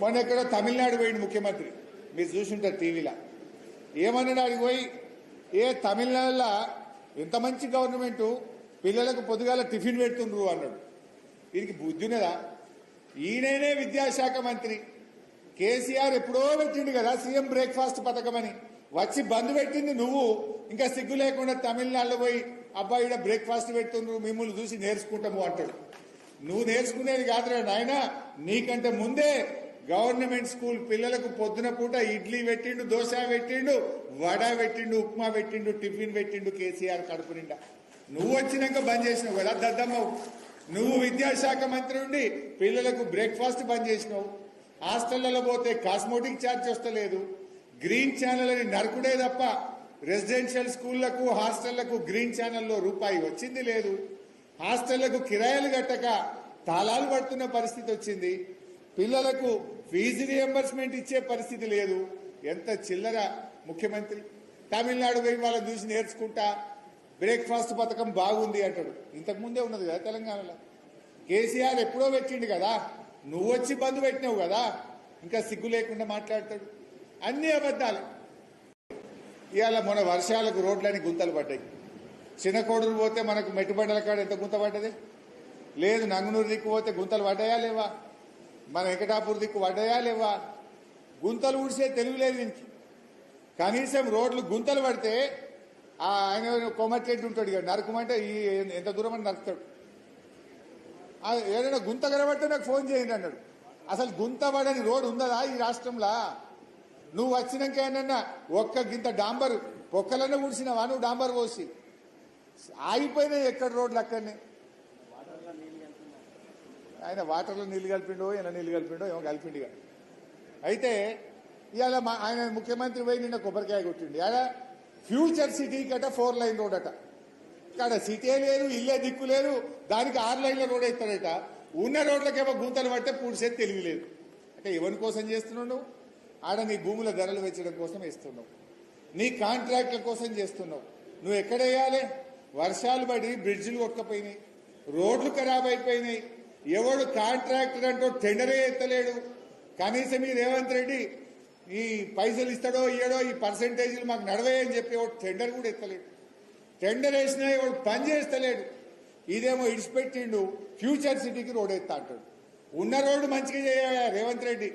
మొన్న ఎక్కడో తమిళనాడు పోయింది ముఖ్యమంత్రి. మీరు చూసుంటారు టీవీలో. ఏమన్నాడు ఆడికి పోయి? ఏ తమిళనాడులో ఇంత మంచి గవర్నమెంట్ పిల్లలకు పొద్దుగాల టిఫిన్ పెడుతుండ్రు అన్నాడు. దీనికి బుద్ధి ఉన్నదా? ఈయననే విద్యాశాఖ మంత్రి. కేసీఆర్ ఎప్పుడో పెట్టిండు కదా సీఎం బ్రేక్ఫాస్ట్ పథకం అని. వచ్చి బంద్ పెట్టింది నువ్వు. ఇంకా సిగ్గు లేకుండా తమిళనాడులో పోయి అబ్బాయి బ్రేక్ఫాస్ట్ పెడుతుండ్రు మిమ్మల్ని చూసి నేర్చుకుంటాము అంటాడు. నువ్వు నేర్చుకునేది కాదురా నాయన. నీకంటే ముందే గవర్నమెంట్ స్కూల్ పిల్లలకు పొద్దున పూట ఇడ్లీ పెట్టిండు దోశ పెట్టిండు వడ పెట్టిండు ఉప్మా పెట్టిండు టిఫిన్ పెట్టిండు కేసీఆర్ కడుపు నిండా. నువ్వు వచ్చినాక బంద్ చేసినావు కదా దద్దమ్మవు. నువ్వు విద్యాశాఖ మంత్రి ఉండి పిల్లలకు బ్రేక్ఫాస్ట్ బంద్ చేసినావు. హాస్టళ్ళలో పోతే కాస్మోటిక్ ఛార్జ్ వస్తలేదు. గ్రీన్ ఛానల్ అని నరకుడే తప్ప రెసిడెన్షియల్ స్కూళ్ళకు హాస్టళ్ళకు గ్రీన్ ఛానల్లో రూపాయి వచ్చింది లేదు. హాస్టళ్ళకు కిరాయిలు కట్టక తాళాలు పడుతున్న పరిస్థితి వచ్చింది. పిల్లలకు ఫీజు రియంబర్స్మెంట్ ఇచ్చే పరిస్థితి లేదు. ఎంత చిల్లర ముఖ్యమంత్రి? తమిళనాడు పోయి వాళ్ళని చూసి నేర్చుకుంటా బ్రేక్ఫాస్ట్ పథకం బాగుంది అంటాడు. ఇంతకు ముందే ఉన్నది కదా తెలంగాణలో. కేసీఆర్ ఎప్పుడో పెట్టిండు కదా. నువ్వు వచ్చి బంధు పెట్టినావు కదా. ఇంకా సిగ్గు లేకుండా మాట్లాడతాడు. అన్ని అబద్ధాలు. ఇవాళ మన వర్షాలకు రోడ్లని గుంతలు పడ్డాయి. చిన్న పోతే మనకు మెట్టుబండల కాడ ఎంత గుంత పడ్డది? లేదు నంగునూరు దిక్కు పోతే గుంతలు పడ్డాయా లేవా? మన వెంకటాపూర్ దిక్కు పడ్డాయా లేవా? గుంతలు ఊడిసే తెలివి లేదు దీనికి. కనీసం రోడ్లు గుంతలు పడితే ఆ ఆయన కొమ్మట్టెడ్డి ఉంటాడు ఇక నరకమంటే ఈ ఎంత దూరం అని నరుకుతాడు. ఏదైనా గుంత కనబడితే నాకు ఫోన్ చేయండి అన్నాడు. అసలు గుంత పడని రోడ్డు ఉందదా ఈ రాష్ట్రంలో? నువ్వు వచ్చినాక ఏమన్నా ఒక్క గింత డాంబర్ పొక్కలనే ఊడిసినావా నువ్వు డాంబర్ పోసి. ఆగిపోయినాయి ఎక్కడ రోడ్లు అక్కడనే? ఆయన వాటర్లో నీళ్ళు కలిపిండో ఈయన నీళ్ళు కలిపిండో ఏమో కలిపిండిగా. అయితే ఇవాళ మా ఆయన ముఖ్యమంత్రి పోయి నిన్న కొబ్బరికాయ కొట్టిండు. ఇవాళ ఫ్యూచర్ సిటీ కట ఫోర్ లైన్ రోడ్ అట ఇక్కడ సిటీ లేదు ఇల్లే దిక్కు లేదు దానికి ఆరు లైన్ల రోడ్ అవుతాడట ఉన్న రోడ్లకేమో గుంతలు పడితే పూడిసేది తెలివి లేదు. అంటే ఎవరి కోసం చేస్తున్నావు ఆడ నీ భూముల ధరలు పెంచడం కోసం వేస్తున్నావు. నీ కాంట్రాక్ట్ల కోసం చేస్తున్నావు. నువ్వు ఎక్కడ వేయాలి? వర్షాలు పడి బ్రిడ్జిలు కొట్టకపోయినాయి. రోడ్లు ఖరాబ్ అయిపోయినాయి. ఎవడు కాంట్రాక్టర్ అంటూ టెండరే ఎత్తలేడు. కనీసం ఈ రేవంత్ రెడ్డి ఈ పైసలు ఇస్తాడో ఇయ్యడో ఈ పర్సంటేజీలు మాకు నడవే అని చెప్పి వాడు టెండర్ కూడా ఎత్తలేడు. టెండర్ వేసినా వాడు పని చేస్తలేడు. ఇదేమో ఇడిచిపెట్టిండు ఫ్యూచర్ సిటీకి రోడ్ ఎత్తా అంటాడు. ఉన్న రోడ్డు మంచిగా చేయాలి రేవంత్ రెడ్డి?